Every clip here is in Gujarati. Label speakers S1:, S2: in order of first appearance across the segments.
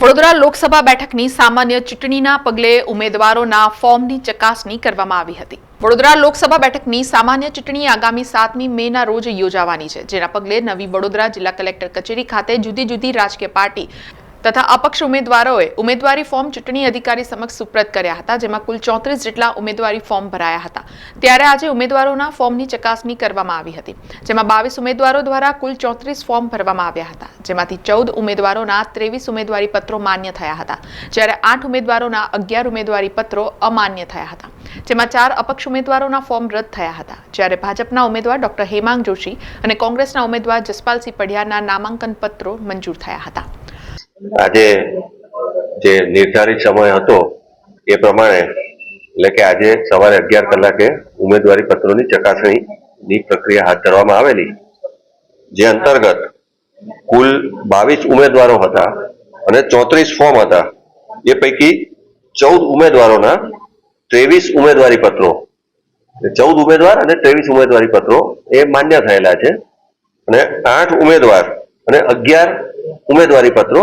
S1: વડોદરા લોકસભા બેઠકની સામાન્ય ચૂંટણીના પગલે ઉમેદવારોના ફોર્મની ચકાસણી કરવામાં આવી હતી. વડોદરા લોકસભા બેઠકની સામાન્ય ચૂંટણી આગામી સાતમી મેના રોજ યોજાવાની છે, જેના પગલે નવી વડોદરા જિલ્લા કલેક્ટર કચેરી ખાતે જુદી જુદી રાજકીય પાર્ટી તથા અપક્ષ ઉમેદવારોએ ઉમેદવારી ફોર્મ ચૂંટણી અધિકારી સમક્ષ સુપ્રત કર્યા હતા, જેમાં કુલ ચોત્રીસ જેટલા ઉમેદવારી ફોર્મ ભરાયા હતા. ત્યારે આજે ઉમેદવારોના ફોર્મની ચકાસણી કરવામાં આવી હતી, જેમાં બાવીસ ઉમેદવારો દ્વારા કુલ ચોત્રીસ ફોર્મ ભરવામાં આવ્યા હતા, જેમાંથી ચૌદ ઉમેદવારોના ત્રેવીસ ઉમેદવારી પત્રો માન્ય થયા હતા, જ્યારે આઠ ઉમેદવારોના અગિયાર ઉમેદવારી પત્રો અમાન્ય થયા હતા, જેમાં ચાર અપક્ષ ઉમેદવારોના ફોર્મ રદ થયા હતા, જ્યારે ભાજપના ઉમેદવાર ડોક્ટર હેમાંગ જોશી અને કોંગ્રેસના ઉમેદવાર જસપાલસિંહ પઢિયારના નામાંકન પત્રો મંજૂર થયા હતા.
S2: આજે જે નિર્ધારિત સમય હતો, એ પ્રમાણે, એટલે કે આજે સવારે અગિયાર કલાકે ઉમેદવારી પત્રોની ચકાસણીની પ્રક્રિયા હાથ ધરવામાં આવેલી, જે અંતર્ગત કુલ બાવીસ ઉમેદવારો હતા અને ચોત્રીસ ફોર્મ હતા. એ પૈકી ચૌદ ઉમેદવારોના ત્રેવીસ ઉમેદવારી પત્રો ચૌદ ઉમેદવાર અને ત્રેવીસ ઉમેદવારી પત્રો એ માન્ય થયેલા છે. અને આઠ ઉમેદવાર અને અગિયાર ઉમેદવારી પત્રો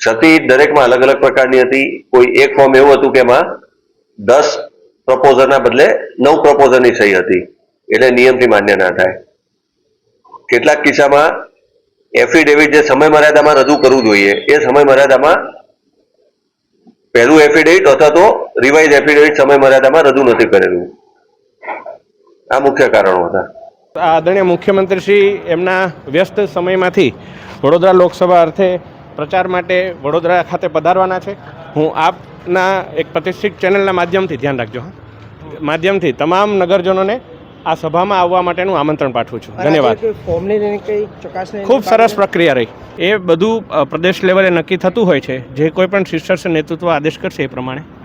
S2: ક્ષતિ દરેકમાં અલગ અલગ પ્રકારની હતી. કોઈ એક ફોર્મ એવું હતું કે એમાં દસ પ્રપોઝરના બદલે નવ પ્રપોઝરની સહી હતી. એટલે નિયમથી માન્ય ના થાય. કેટલાક કિસ્સામાં એફિડેવિટ જે સમય મર્યાદામાં રજૂ કરવું જોઈએ, એ સમય મર્યાદામાં પહેલું એફિડેવિટ અથવા તો રિવાઇઝ એફિડેવિટ સમય મર્યાદામાં રજૂ નથી કરેલું. આ મુખ્ય કારણો હતા.
S3: આદરણીય મુખ્યમંત્રી શ્રી એમના વ્યસ્ત સમયમાંથી વડોદરા લોકસભા અર્થે પ્રચાર માટે વડોદરા ખાતે પધારવાના છે. હું આપના એક પ્રતિષ્ઠિત ચેનલના માધ્યમથી ધ્યાન રાખજો હા. માધ્યમથી તમામ નગરજનોને આ સભામાં આવવા માટેનું આમંત્રણ પાઠવું છું. ધન્યવાદ. ખૂબ સરસ પ્રક્રિયા રહી. એ બધું પ્રદેશ લેવલે નક્કી થતું હોય છે. જે કોઈ પણ શીર્ષક નેતૃત્વ આદેશ કરશે એ પ્રમાણે.